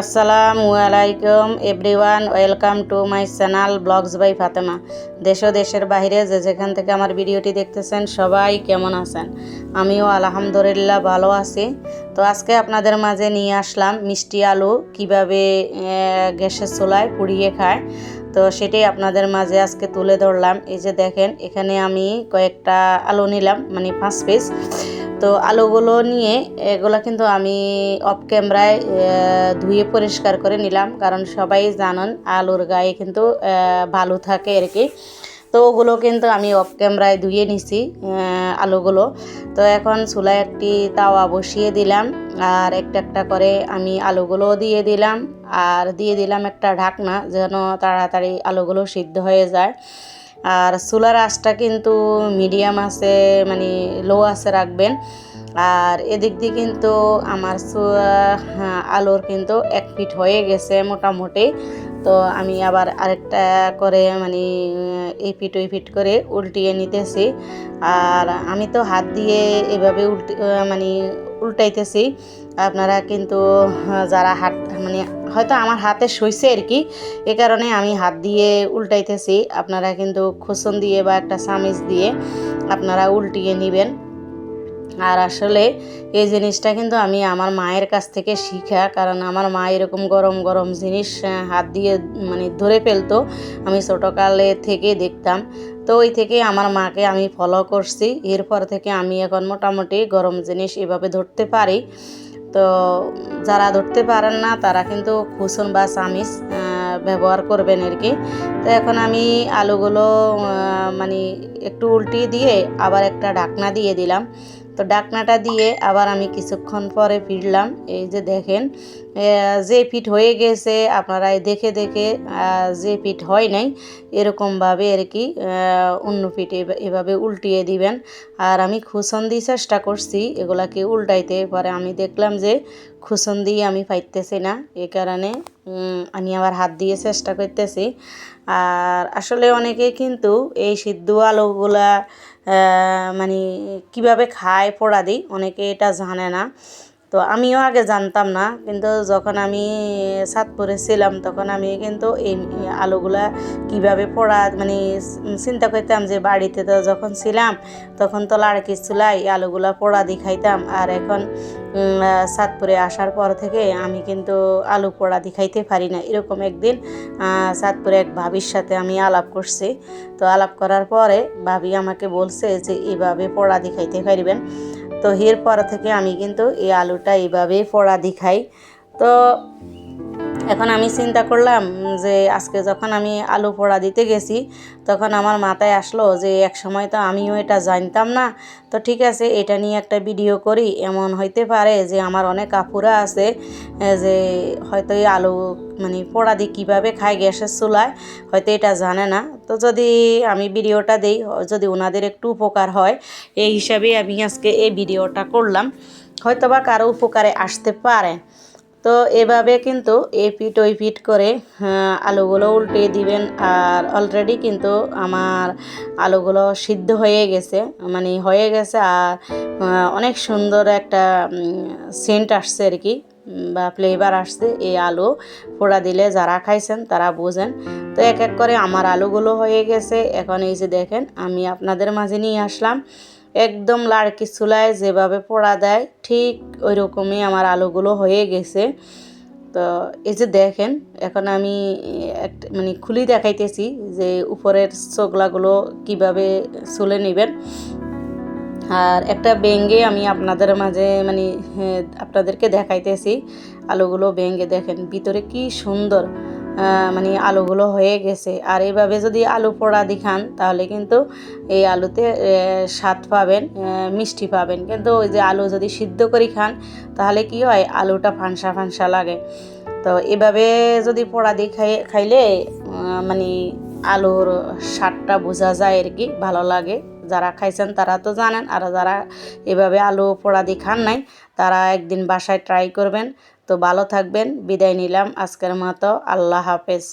আসসালামু আলাইকুম, everyone, welcome to my channel blogs by Fatema. দেশ ও দেশের বাইরে যে যেখান থেকে আমার ভিডিওটি দেখতেছেন, সবাই কেমন আছেন? আমিও আলহামদুলিল্লাহ ভালো আছি। তো আজকে আপনাদের মাঝে নিয়ে আসলাম মিষ্টি আলু কীভাবে গ্যাসের চুলায় পুড়িয়ে খায়। তো সেটাই আপনাদের মাঝে আজকে তুলে ধরলাম। এই যে দেখেন, এখানে আমি কয়েকটা আলু নিলাম মানে পাঁচ পিস তো আলুগুলো নিয়ে এগুলো কিন্তু আমি অফ ক্যামেরায় ধুয়ে পরিষ্কার করে নিলাম। কারণ সবাই জানেন আলুর গায়ে কিন্তু ভালো থাকে আর কি। তো ওগুলো কিন্তু আমি অফ ক্যামেরায় ধুয়ে নিছি আলুগুলো। তো এখন চুলায় একটি তাওয়া বসিয়ে দিলাম। আর একটা একটা করে আমি আলুগুলো দিয়ে দিলাম। আর দিয়ে দিলাম একটা ঢাকনা, যেন তাড়াতাড়ি আলুগুলো সিদ্ধ হয়ে যায়। আর চুলার আঁচটা কিন্তু মিডিয়াম আছে মানে লো আছে রাখবেন। আর এদিক দিয়ে কিন্তু আমার হ্যাঁ, কিন্তু এক ফিট হয়ে গেছে মোটামুটি। তো আমি আবার আরেকটা করে মানে এই ফিট ওই ফিট করে উল্টিয়ে নিতেছি। আর আমি তো হাত দিয়ে এভাবে উল্টি মানে উল্টাইতেছি। আপনারা কিন্তু যারা হাত মানে হয়তো আমার হাতে সইছে আর কি, এ কারণে আমি হাত দিয়ে উল্টাইতেছি। আপনারা কিন্তু খোসন দিয়ে বা একটা সামিজ দিয়ে আপনারা উল্টিয়ে নেবেন। আর আসলে এই জিনিসটা কিন্তু আমি আমার মায়ের কাছ থেকে শিখা, কারণ আমার মা এরকম গরম গরম জিনিস হাত দিয়ে মানে ধরে ফেলতো, আমি ছোটোকালে থেকে দেখতাম। তো ওই থেকে আমার মাকে আমি ফলো করছি। এরপর থেকে আমি এখন মোটামুটি গরম জিনিস এভাবে ধরতে পারি। তো যারা ধরতে পারেন না, তারা কিন্তু খুসন বা চামিচ ব্যবহার করবেন আর কি। তো এখন আমি আলুগুলো মানে একটু উল্টিয়ে দিয়ে আবার একটা ঢাকনা দিয়ে দিলাম। তো ডাকনাটা দিয়ে আবার আমি কিছুক্ষণ পরে ফিরলাম। এই যে দেখেন যে ফিট হয়ে গেছে, আপনারা দেখে দেখে যে ফিট হয় নাই, এরকমভাবে আর কি অন্য ফিট এভাবে উল্টিয়ে দিবেন। আর আমি খুসন দিয়ে চেষ্টা করছি এগুলাকে উল্টাইতে, পরে আমি দেখলাম যে খুসন দিয়ে আমি পাইতেছি না, এ কারণে আমি আবার হাত দিয়ে চেষ্টা করতেছি। আর আসলে অনেকে কিন্তু এই সিদ্ধ আলুগুলা মানে কীভাবে খায় পোড়া দিই, অনেকে এটা জানে না। তো আমিও আগে জানতাম না, কিন্তু যখন আমি সাতপুরে ছিলাম তখন আমি কিন্তু এই আলুগুলা কীভাবে পোড়া মানে চিন্তা করতাম যে বাড়িতে তো যখন ছিলাম তখন তো লাড়কি চুলাই আলুগুলা পোড়া দিয়ে খাইতাম আর এখন সাতপুরে আসার পর থেকে আমি কিন্তু আলু পোড়া দিয়ে খাইতে পারি না। এরকম একদিন সাতপুরে এক ভাবির সাথে আমি আলাপ করছি। তো আলাপ করার পরে ভাবি আমাকে বলছে যে এভাবে পোড়া দিয়ে খাইতে পারবেন। তো এরপর থেকে আমি কিন্তু এই আলুটা এইভাবেই ফোড়া দি খাই। তো এখন আমি চিন্তা করলাম যে আজকে যখন আমি আলু পোড়া দিতে গেছি, তখন আমার মাথায় আসলো যে এক সময় তো আমিও এটা জানতাম না। তো ঠিক আছে, এটা নিয়ে একটা ভিডিও করি, এমন হইতে পারে যে আমার অনেক কাপুরা আছে যে হয়তো এই আলু মানে পোড়া দিয়ে কীভাবে খায় গ্যাসের চুলায়, হয়তো এটা জানে না। তো যদি আমি ভিডিওটা দিই, যদি ওনাদের একটু উপকার হয়, এই হিসাবে আমি আজকে এই ভিডিওটা করলাম। হয়তো বা কারও উপকারে আসতে পারে। তো এভাবে কিন্তু এই পিট ওই পিট করে আলুগুলো উল্টে দিবেন। আর অলরেডি কিন্তু আমার আলুগুলো সিদ্ধ হয়ে গেছে মানে হয়ে গেছে। আর অনেক সুন্দর একটা সেন্ট আসছে আর কি বা ফ্লেভার আসছে এই আলু। পোড়া দিলে যারা খাইছেন তারা বোঝেন। তো এক এক করে আমার আলুগুলো হয়ে গেছে। এখন এই যে দেখেন, আমি আপনাদের মাঝে নিয়ে আসলাম। একদম লাড়কি চুলায় যেভাবে পোড়া দেয় ঠিক ওই রকমই আমার আলুগুলো হয়ে গেছে। তো এই যে দেখেন এখন আমি মানে খুলি দেখাইতেছি যে উপরের চোগলাগুলো কীভাবে চুলে নেবেন। আর একটা বেঙ্গে আমি আপনাদের মাঝে মানে হ্যাঁ, আপনাদেরকে দেখাইতেছি। আলুগুলো বেঙ্গে দেখেন ভিতরে কি সুন্দর। মানে আলুগুলো হয়ে গেছে। আর এইভাবে যদি আলু পোড়া দিখান তাহলে কিন্তু এই আলুতে স্বাদ পাবেন মিষ্টি পাবেন। কিন্তু ওই যে আলু যদি সিদ্ধ করে খান, তাহলে কি হয়? আলুটা ফানসা ফানসা লাগে। তো এভাবে যদি পোড়া দিয়ে খাই, খাইলে মানে আলুর স্বাদটা বোঝা যায় আর কি, ভালো লাগে। যারা খাইছেন তারা তো জানেন, আর যারা এভাবে আলু পোড়া দিয়ে খান নাই, তারা একদিন বাসায় ট্রাই করবেন। তো ভালো থাকবেন বিদায় নিলাম আজকের মতো আল্লাহ হাফেজ।